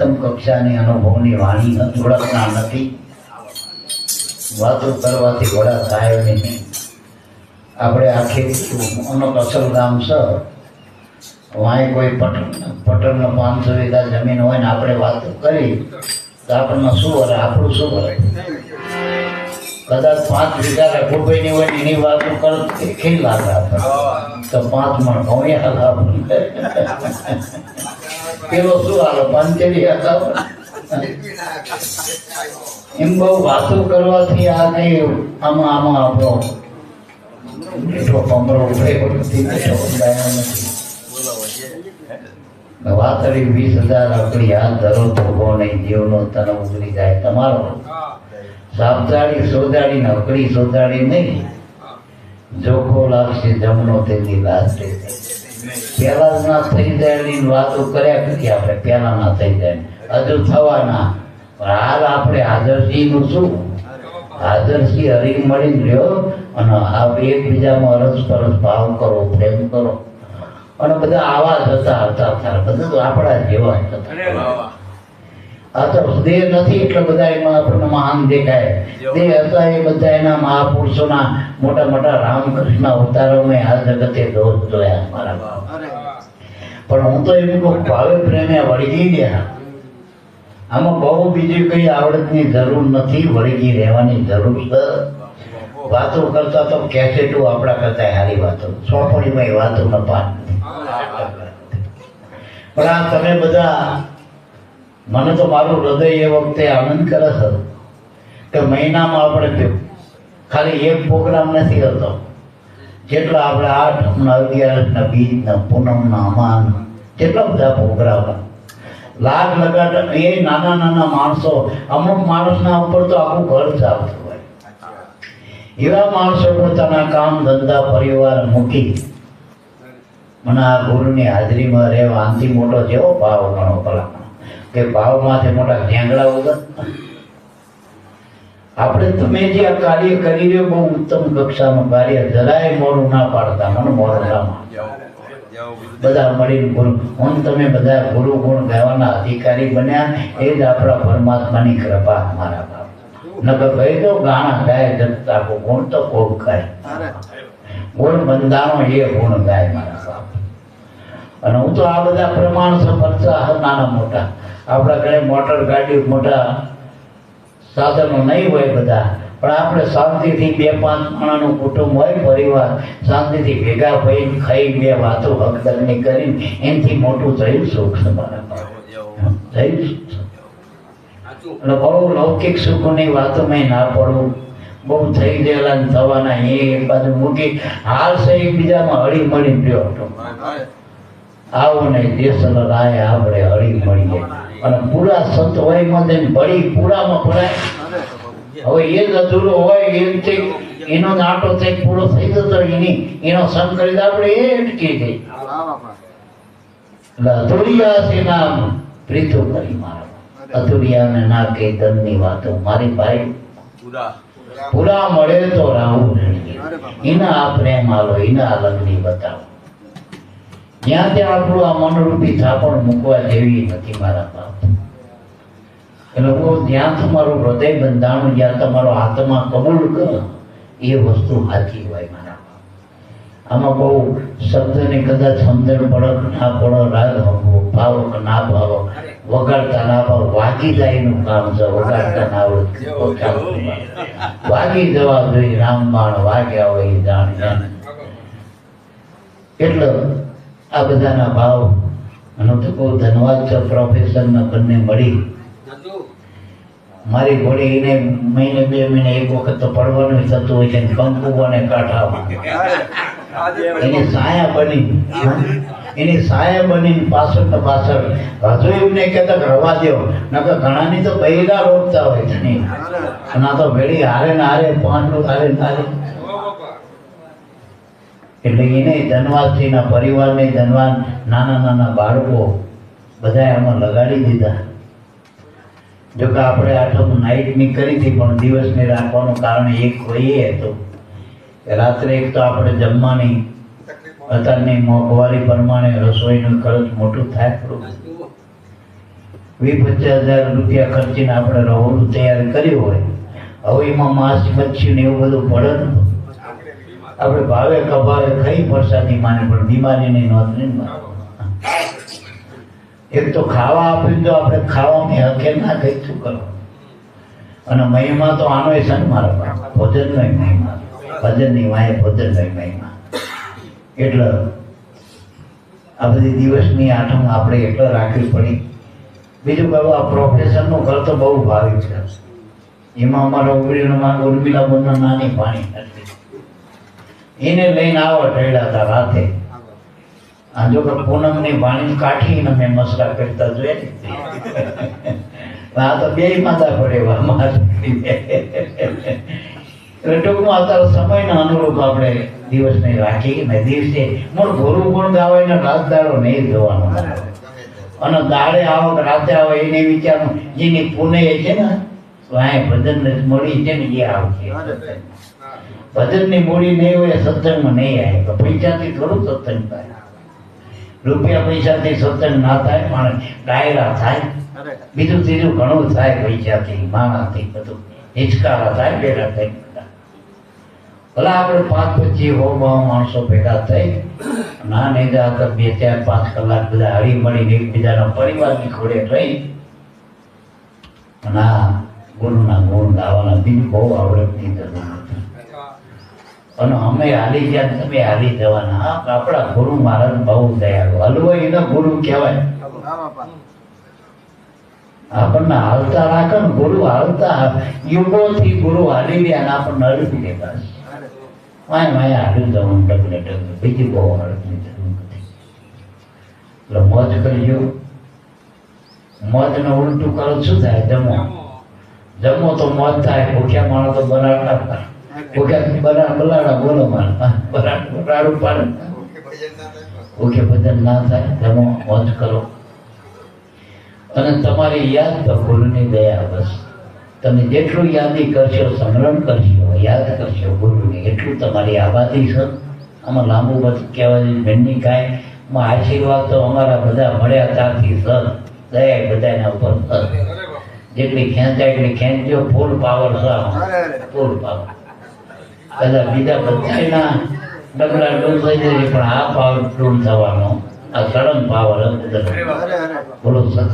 ઉત્તમ કક્ષાની અનુભવની વાણી ઓળખના નથી. વાતો કરવાથી વડા થાય નહીં. આપણે આખી અમુક અસલ ગામ છે વાંય કોઈ પટલ પટલનો પાંચસો વીઘા જમીન હોય ને આપણે વાતો કરી, તો આપણને શું વરે આપણું શું વરે? કદાચ પાંચ વીઘા રઘુભાઈની હોય એની વાતો કર ખી લાગે આપણે તો પાંચ મણ ઘઉં હાલ પેલો શું હાલો પંચેરી હતા? એમ બહુ વાતો કરવાથી આ નહીં આમાં આમાં આપણો વાતળી વીસ હજાર આપણી હાથ ધરો તો જીવનો તને ઉગરી જાય. તમારો સાપદાડી, સોદાડી ને અકડી સોદાડી નહીં. જોખો લાગશે જમનો તેની લાશે પેલા ના થઈ વાતો કર્યા કરી આપણે, પહેલાના થઈ જાય હજુ થવાના. પણ હાલ આપણે હાજરસી નું શું? હાજરસી હરી મળી રહ્યો અને આ એકબીજામાં અરસ પરસ ભાવ કરો, પ્રેમ કરો. અને બધા આવા જ હતા હતા બધા આપણા જેવા જ હતા. દેહ નથી એટલે બધા એમાં આપણને મહાન દેખાય. દેહ હતા એ બધા એના મહાપુરુષોના મોટા મોટા રામકૃષ્ણ અવતારો મેં આ જગતે દોષ જોયા મારા પણ હું તો એમ કહું ભાવે પ્રેમે વળગી ગયા. આમાં બહુ બીજી કઈ આવડતની જરૂર નથી વળગી રહેવાની જરૂર છે. વાતો કરતા તો કેસેટો આપણા કરતા હારી વાતો. સોંપણીમાં વાતો ન પાઠ પણ આ તમે બધા મને તો મારું હૃદય એ વખતે આનંદ કરે છે. કે મહિનામાં આપણે ખાલી એક પ્રોગ્રામ નથી હતો. જેટલા આપણે આઠમના અગિયારસના બીજના, પૂનમના, અમાન કેટલા બધા પ્રોગ્રામ. લાગ લગાડ, એ નાના નાના માણસો, અમુક માણસના ઉપર તો આખું ઘર ચાલતું હોય. એવા માણસો પોતાના કામ, ધંધા, પરિવાર મૂકી મને આ ગુરુની હાજરીમાં રહેવા આનથી મોટો જેવો ભાવ ગણો ભલામણ કે ભાવમાંથી મોટા ઝેંગડા વગર. આપણે તમે જે આ કાર્ય કરી રહ્યો, બહુ ઉત્તમ કક્ષાનું કાર્ય જરાય મોડું ના પાડતા, મને મોડું બધા મળીને ગુરુ હું તમે બધા ગુરુ ગુણ ગાવાના અધિકારી બન્યા, એ જ આપણા પરમાત્માની કૃપા મારા બાપ નકર કહી તો ગાણા ગાય જગતા ગુણ તો કોક ગાય. ગુણ બંધાણો એ ગુણ ગાય મારા બાપ અને હું તો આ બધા પ્રમાણ સફળતા નાના મોટા. આપણા ઘરે મોટર ગાડી મોટા સાધનો નહીં હોય બધા. પણ આપણે શાંતિથી બે પાંચ માણાનું કુટુંબ હોય પરિવાર શાંતિથી ભેગા થઈને ખાઈ બે વાતો હકદરની કરીને એનાથી મોટું થયું સુખ તમારા થયું બહુ લૌકિક સુખોની વાતોમાં ના પડવું બહુ થઈ ગયેલા થવાના એ બાજુ મૂકી હાલ છે એકબીજામાં હળી મળી ગયો હતો. આવો ને દેશ રાય આપણે હળી મળીએ. અને પૂરા સંત હોય મને ભળી પૂરામાં ભરાય. હવે એ જ અધૂરો હોય એમ છે એનો નાટો થઈ પૂરો થઈ જતો એની એનો સંત કરી આપણે એ અટકી ગઈ એટલે અધૂરિયા છે નામ પ્રીતો કરી મારો અધૂરિયાને ના કહી ધનની વાતો. મારી ભાઈ પૂરા મળે તો રાહુ એના આ પ્રેમ આલો એના આ લગ્ની બતાવો. જ્યાં ત્યાં આપણું આ મનરૂપી થાપણ મૂકવા જેવી નથી મારા બાપ એ લોકો જ્યાં તમારું હૃદય બંધાણું જ્યાં તમારો આત્મા કબૂલ કરો એ વસ્તુ હાથી હોય મારા બાપ આમાં બહુ શબ્દને કદાચ સમજણ પડક ના પડો રાગ હમવો ભાવક ના ભાવો વગાડતા ના ભાવ વાગી જાય એનું કામ છે વગાડતા ના આવડે વાગી જવા જોઈએ રામબાણ વાગ્યા હોય જાણ જાણ. એટલે આ બધાના ભાવ અને તો કહું ધન્યવાદ છે પ્રોફેસરના બંને મળી. મારી ઘોડી એને મહિને બે મહિને એક વખત તો પડવાનું થતું હોય છે ને કંકુ અને કાંઠા એની સાયા બની. એની સાયા બની પાછળ ને પાછળ. હજુ એમને કહેતા રવા દો નકર ઘણાની તો બૈરા રોપતા હોય અને આ તો ભેળી હારે ને હારે પાંચ હારે ને હારે. એટલે એને ધનવાનજીના પરિવારને ધનવાન નાના નાના બાળકો બધા આમાં લગાડી દીધા. જો કે આપણે આઠમ નાઇટની કરી હતી, પણ દિવસની રાખવાનું કારણ એક હોઈએ હતું રાત્રે એક તો આપણે જમવાની અત્યારની મોંઘવારી પ્રમાણે રસોઈનું ખર્ચ મોટું થાય થોડું વીસ પચાસ હજાર રૂપિયા ખર્ચીને આપણે રહોડું તૈયાર કર્યું હોય. હવે એમાં માસ, મચ્છી ને એવું બધું પડે આપણે ભાવે કભાવે ખાઈ પ્રસાદી માને, પણ બીમારીની નોંધ નહીં. એક તો ખાવા આપ્યું તો આપણે ખાવાની હકે ના કઈ શું કરો અને મહિમા તો આનો છે ને મારા પાસે ભોજનનો મહિમા. ભજનની વાંહે ભોજનનો મહિમા. એટલે આ બધી દિવસની આઠમ આપણે એટલે રાખવી પડી. બીજું કહું આ પ્રોફેશનનું ઘર તો બહુ ભાવિક છે. એમાં અમારા ઉમરીમાં ઉર્મિલા બંને નાની પાણી હતી એને લઈને આવો ટેડા હતા રાતે. આ જો કે પૂનમની વાણી કાઢીને મેં મસરા કરતા જોઈએ ને. આ તો બે માતા પડે એટલે ટૂંકમાં અત્યારે સમયના અનુરૂપ આપણે દિવસને રાખી ને દિવસે મૂળ ગુરુ ગુણ ગાવાય ને રાત દાડો નહીં જોવાનો અને દાડે આવો રાતે આવો એને વિચારનું જેની પુણે છે ને ભજન મળી છે ને એ આવશે ભજનની મૂડી નહીં હોય સત્સંગમાં નહીં આવે. તો પૈસાથી થોડું સત્સંગ થાય. રૂપિયા પૈસાથી સત્સંગ ના થાય પણ ડાયરા થાય. બીજું ત્રીજું ઘણું થાય પૈસાથી માણાથી બધું. હિચકારા થાય ભેગા થઈ ભલા આપણે પાંચ પછી હો માણસો ભેગા થઈ ના નહીં જા તો બે ચાર પાંચ કલાક બધા હળી મળીને એકબીજાના પરિવારની ખોડે રહી. અને આ ગુરુના ગુણ ગાવાના બીજું બહુ આવડતની જરૂર અને અમે હાલી ગયા તમે હાલી જવાના. આપણા ગુરુ મહારાજ બહુ દયાળુ. હલવો એના ગુરુ કહેવાય. આપણને હાલતા રાખે ને ગુરુ હાલતા યુગોથી ગુરુ હાલી ગયા ને આપણને અડકી દે બસ. વાય વાય હાલી જવાનું ડગલે ડગલે. બીજી બહુ અડકની જરૂર નથી. એટલે મોજ કરજો. મોજને ઉલટું કરો, શું થાય? જમો. જમો તો મોત થાય, ભૂખ્યા માણો તો બનાવતા ભૂખ્યા બના બલાડા બોલો બરાડું બરાડું પાડે ભૂખ્યા ભજન ના થાય, જમો, મોજ કરો. અને તમારી યાદ તો ગુરુની દયા બસ. તમે જેટલું યાદી કરશો, સંગ્રહ કરશો, યાદ કરશો ગુરુની, એટલું તમારી આબાદી છે. આમાં લાંબુ બધું કહેવાય ભેંડી કાંઈ આશીર્વાદ તો અમારા બધા મળ્યા ત્યારથી, સર. દયા બધાના ઉપર સર જેટલી ખેંચાય એટલી ખેંચ્યો ફૂલ પાવર સાવ ફૂલ પાવર કદાચ બીજા બધાના ડબલા ડોલ થઈ જાય પણ આ પાવર ડૂલ થવાનો આ સડન પાવર બોલો સત